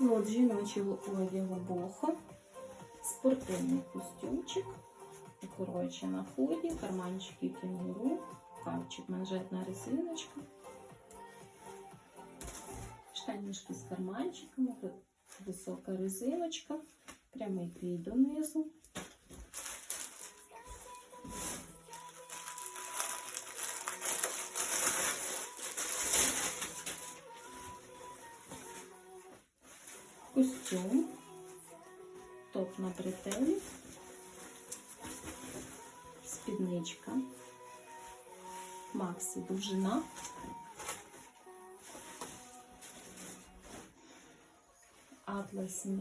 Ну, от жіночого одягу бохо, спортивний костюмчик, укорочена худі, карманчики кінгуру, кавчик, манжетна резиночка, штанішки з карманчиками, висока резиночка, прямий крій донизу. Костюм, топ на бретелі, спідничка, максі довжина, атласні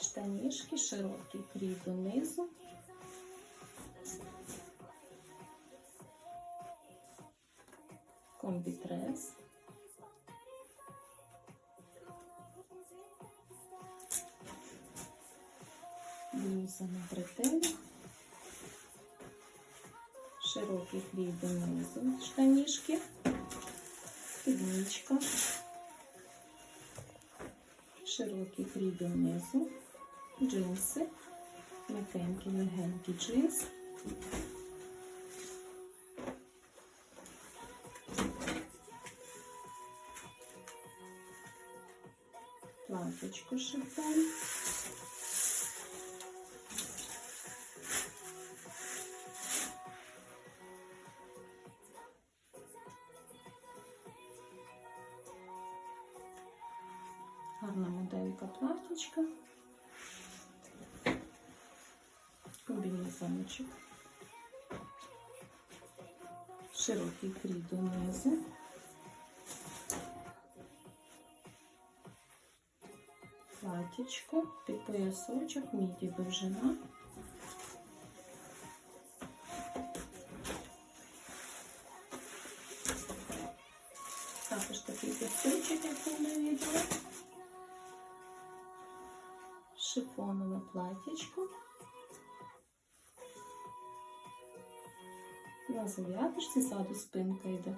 штанішки, широкий крій донизу. Комбітрес. Блуза на бретелі, широкий крій донизу, штанішки, спідничка, широкий крій донизу, джинси, м'якенький легенький джинс. Платочко шифон. Гарна моделька платічка. Комбінезончик. Широкий крій донизу. Платічко, під поясочок, міді довжина. Також такий костюмчик, як ми відео. Шифонове платічко. На зав'язочці ззаду спинка йде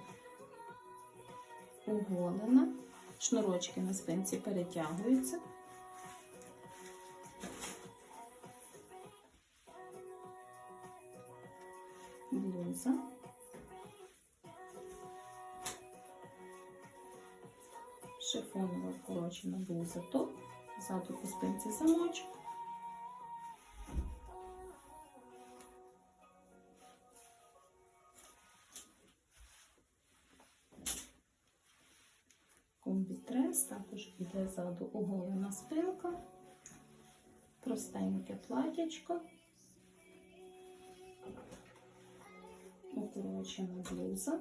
оголена. Шнурочки на спинці перетягуються. Блуза. Шифонова вкорочена блуза топ. Ззаду по спинці замочок. Комбітрес, також іде ззаду оголена спинка, простеньке платячко, укорочена блуза.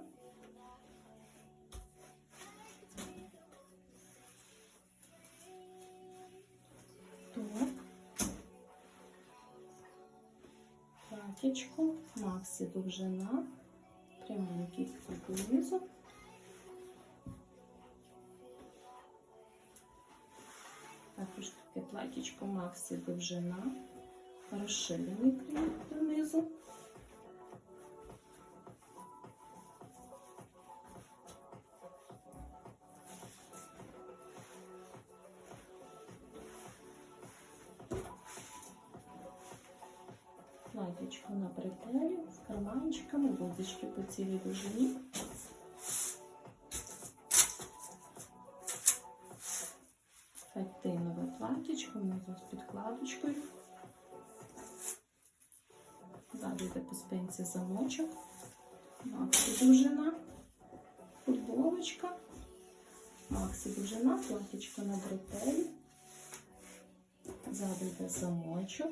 Платічко, максі довжина, пряменький донизу. Також таке платічко. Максі довжина, розширений крій донизу. На бретелі з карманчиками, гудзички по цілій довжині. Фектинове платічко, внизу з підкладочкою. Ззаду йде по спинці замочок, максі довжина, футболочка, максі довжина, платічко на бретелі. Ззаду замочок.